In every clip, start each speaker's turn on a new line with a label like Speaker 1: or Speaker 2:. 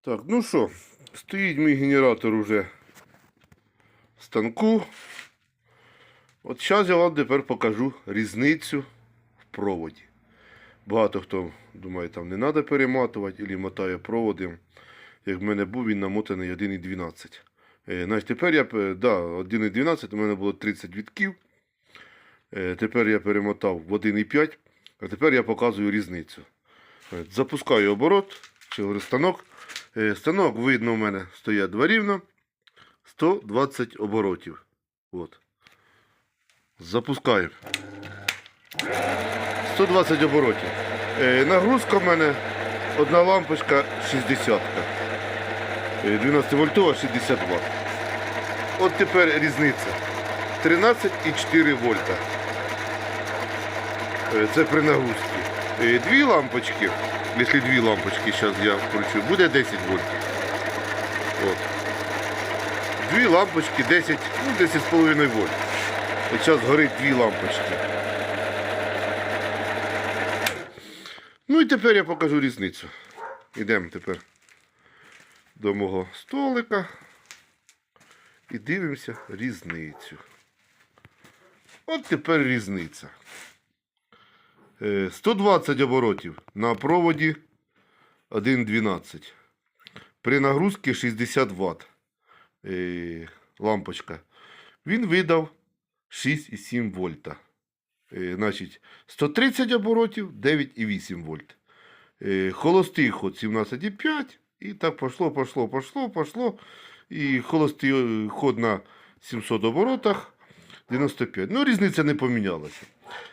Speaker 1: Так, ну що, стоїть мій генератор уже в станку. От зараз я вам тепер покажу різницю в проводі. Багато хто думає, там не треба перематувати, або мотає проводи. Як в мене був, він намотаний 1,12. Е, Значить, тепер я, да, 1,12, у мене було 30 вітків. Е, Тепер я перемотав в 1,5, а тепер я показую різницю. Е, Запускаю оборот, говорю станок. Е, Станок, видно, у мене стоять два рівно. 120 оборотів. От. Запускаю. 120 оборотів. Е, Нагрузка в мене одна лампочка 60. 12 вольтова 60 Вт. От тепер різниця. 13,4 вольта. Е, Це при нагрузці. Дві лампочки, якщо дві лампочки зараз я включу, буде 10 вольт. От. Дві лампочки 10, ну 10,5 вольт. От зараз горить дві лампочки. Ну і тепер я покажу різницю. Йдемо тепер до мого столика і дивимося різницю. От тепер різниця. Е, 120 оборотів на проводі 1,12. При нагрузці 60 Вт. Е, лампочка. Він видав 6,7 вольта. Е, значить, 130 оборотів 9,8 вольт. Е, холостий ход 17,5. І так пошло, пошло, пошло, пошло. І холостий е, ход на 700 оборотах 95. Ну, різниця не помінялася.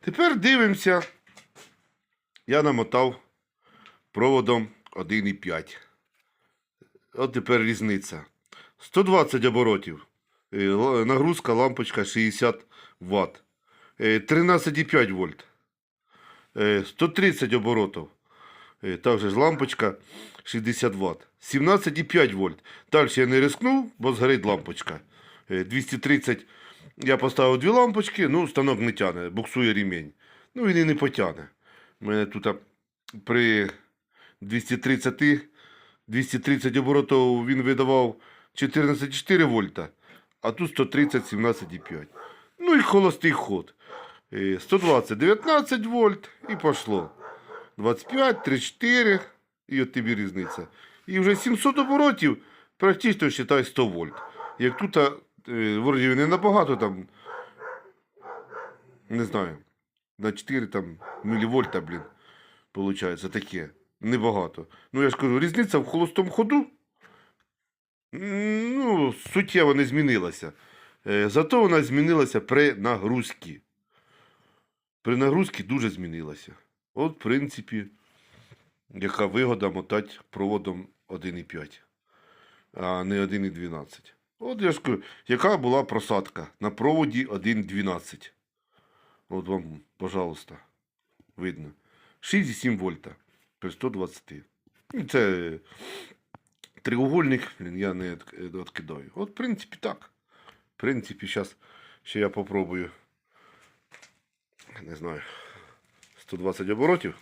Speaker 1: Тепер дивимося. Я намотав проводом 1,5. От тепер різниця. 120 оборотів. Е, Нагрузка лампочка 60 Вт. Е, 13,5 вольт. Е, 130 оборотів. Е, Також лампочка 60 Вт. 17,5 вольт. Далі я не рискнув, бо згорить лампочка. Е, 230. Я поставив дві лампочки, ну, станок не тягне, буксує ремінь. Ну, він і не потягне. У мене тут при 230, 230 оборотів він видавав 14,4 вольта, а тут 130, 17,5. Ну і холостий ход. Е, 120, 19 вольт і пішло. 25, 34, і от тобі різниця. І вже 700 оборотів, практично вважай 100 вольт. Як тут, е, вроді не набагато там, не знаю, на 4 там мілівольта, блін, виходить, таке. Небагато. Ну, я ж кажу, різниця в холостому ходу, ну, суттєво не змінилася. Е, Зато вона змінилася при нагрузці. При нагрузці дуже змінилася. От, в принципі, яка вигода мотати проводом 1,5, а не 1,12. От я ж кажу, яка була просадка на проводі 1,12. От вам, пожалуйста, видно. 6,7 вольта при 120. Ну, Це треугольник, я не відкидаю. От, в принципі, так. В принципі, зараз ще я попробую. Не знаю. 120 оборотів.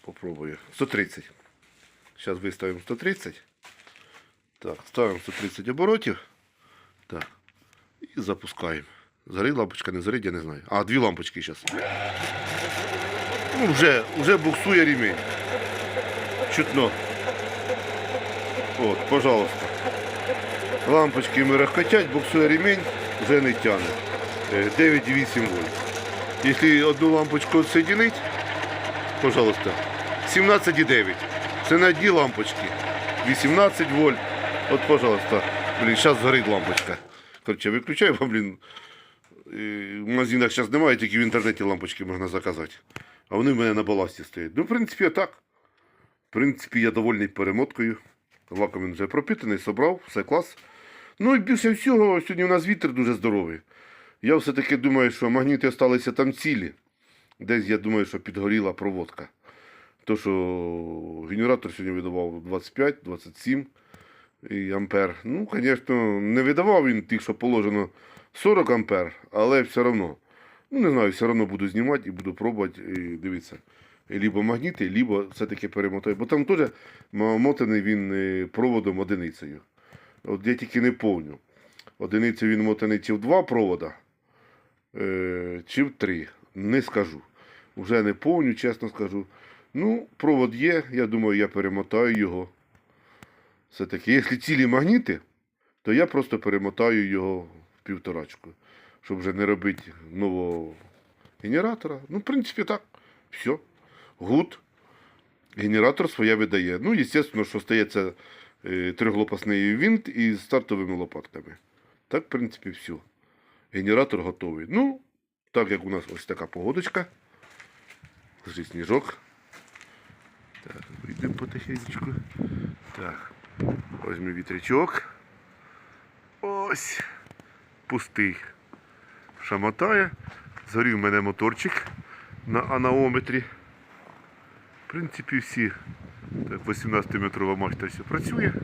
Speaker 1: Попробую. 130. Зараз виставимо 130. Так, ставимо 130 оборотів. Так. І запускаємо. Згорить лампочка, не згорить, я не знаю. А, дві лампочки зараз. Ну, вже, вже буксує ремінь. Чутно. От, пожалуйста. Лампочки мерехкотять, буксує ремінь, вже не тягне. Е, 9,8 вольт. Якщо одну лампочку відсоединить, пожалуйста, 17,9. Це на одній лампочці. 18 вольт. От, пожалуйста. Блін, зараз згорить лампочка. Короче, виключаю, бо, блін, е, в магазинах зараз немає, тільки в інтернеті лампочки можна заказати. А вони в мене на баласті стоять. Ну, в принципі, так. В принципі, я довольний перемоткою. Лаком він вже пропитаний, собрав, все клас. Ну і більше всього, сьогодні у нас вітер дуже здоровий. Я все-таки думаю, що магніти залишилися там цілі. Десь я думаю, що підгоріла проводка. То, що генератор сьогодні видавав 25-27 і ампер. Ну, звісно, не видавав він тих, що положено 40 ампер, але все одно. Ну, не знаю, все одно буду знімати і буду пробувати і дивитися. либо магніти, либо все-таки перемотаю. Бо там теж мотаний він е, проводом одиницею. От я тільки не повню. Одиницю він мотаний чи в два провода, е, чи в три. Не скажу. Вже не повню, чесно скажу. Ну, провод є, я думаю, я перемотаю його. Все-таки, якщо цілі магніти, то я просто перемотаю його півторачку, щоб вже не робити нового генератора. Ну, в принципі, так. Все. Гуд. Генератор своє видає. Ну, звісно, що стається е, трьохлопасний винт із стартовими лопатками. Так, в принципі, все. Генератор готовий. Ну, так як у нас ось така погодочка. Лежить сніжок. Так, вийдемо потихеньку. Так. Мій вітрячок. Ось. Пустий. Шамотає. Згорів в мене моторчик на анаометрі. В принципі, всі. 18-метрова мачта все працює. Ну,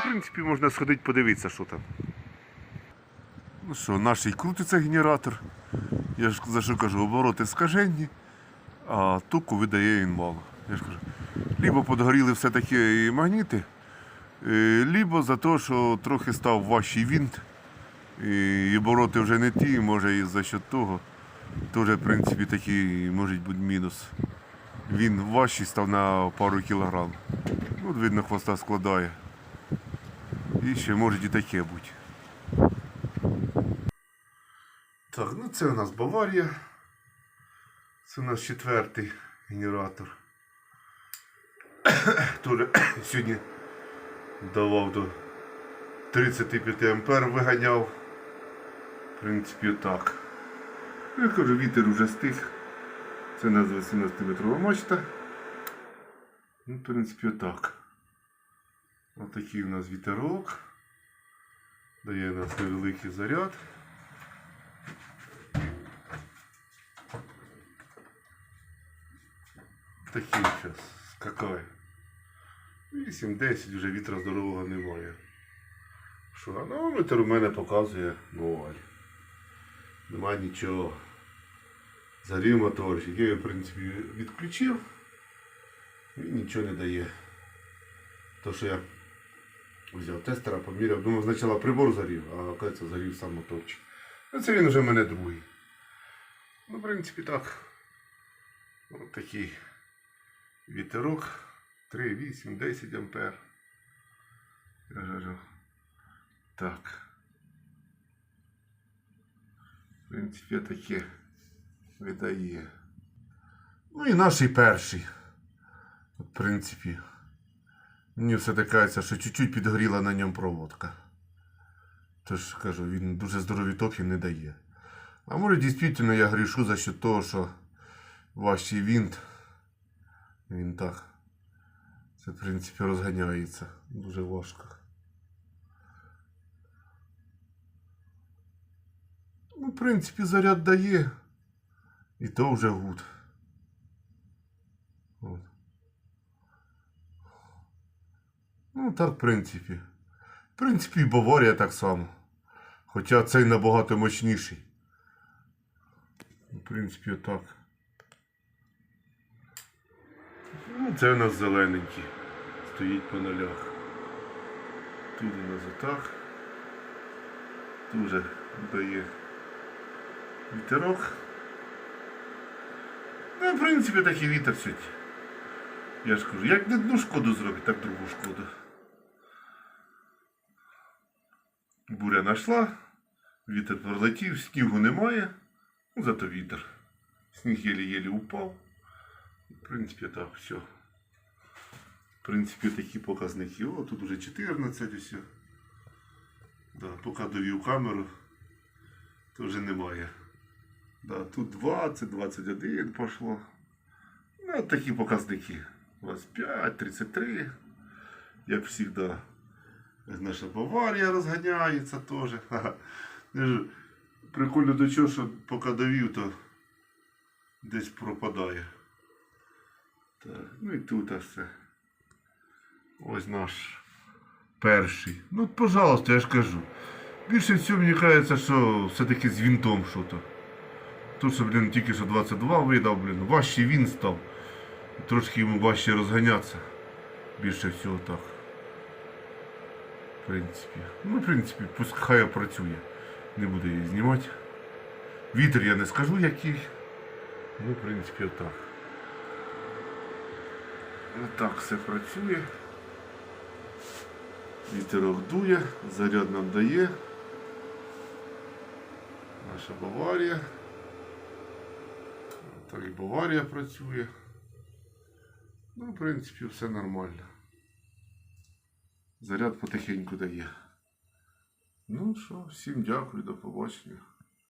Speaker 1: В принципі, можна сходити подивитися, що там. Ну що, наш крутиться генератор. Я ж за що кажу, обороти скаженні, а току видає він мало. Я ж кажу, либо подгоріли все-таки і магніти, е, либо за те, що трохи став важчий винт, і обороти вже не ті, може і за счет того. Теж, в принципі, такий може бути мінус. Він важчий став на пару кілограм. От видно, хвоста складає. І ще може і таке бути. Так, ну це у нас Баварія. Це у нас четвертий генератор. Тоже сьогодні давав до 35 ампер виганяв. В принципі, так. Я кажу, вітер уже стих. Це у нас 18-метрова мачта. Ну, в принципі, так. Отакий у нас вітерок. Дає нас невеликий заряд. Такий час скакає. 8-10 вже вітра здорового немає. Що, анаометр у мене показує ноль. Нема нічого. Зарів моторчик. Я його, в принципі, відключив. І нічого не дає. То, що я взяв тестера, поміряв, думав, спочатку прибор зарів, а оказується зарів сам моторчик. Ну це він вже в мене другий. Ну, в принципі, так. Ось такий вітерок. 3, 8, 10 ампер. Я кажу, Так. В принципі, таке видає. Ну і наш перший. В принципі. Мені все такається, що чуть-чуть підгоріла на ньому проводка. Тож кажу, він дуже здорові токи не дає. А може дійсно я грішу за счет того, що важчий винт. Він так. Це, в принципі, розганяється дуже важко. Ну, в принципі, заряд дає. І то вже гуд. От. Ну, так, в принципі. В принципі, і Баварія так само. Хоча цей набагато мощніший. В принципі, отак. Ну, це у нас зелененький. Стоїть по нулях. Тут у нас отак. Дуже дає вітерок. Ну, в принципі, такий вітер сьогодні. Я ж кажу, як не одну шкоду зробить, так другу шкоду. Буря нашла, вітер пролетів, снігу немає, ну зато вітер. Сніг єлі-єлі упав. В принципі, так, все. В принципі, такі показники. О, тут уже 14 усе. Да, поки довів камеру, то вже немає. Да, тут 20, 21 пішло. Ну, такі показники. 25, 33. Як завжди. Наша Баварія розганяється теж. Прикольно до чого, що поки довів, то десь пропадає. Так, ну і тут все. Ось наш перший. Ну, пожалуйста, я ж кажу. Більше всього мені кажеться, що все-таки з вінтом що-то. Тут, що, блін, тільки що 22 видав, блін, важче він став. Трошки йому важче розганятися. Більше всього так. В принципі. Ну, в принципі, пускай працює. Не буду її знімати. Вітер я не скажу який. Ну, в принципі, отак. Отак все працює. Вітерок дує, заряд нам дає. Наша Баварія. Так і Баварія працює. Ну, в принципі, все нормально. Заряд потихеньку дає. Ну що, всім дякую, до побачення.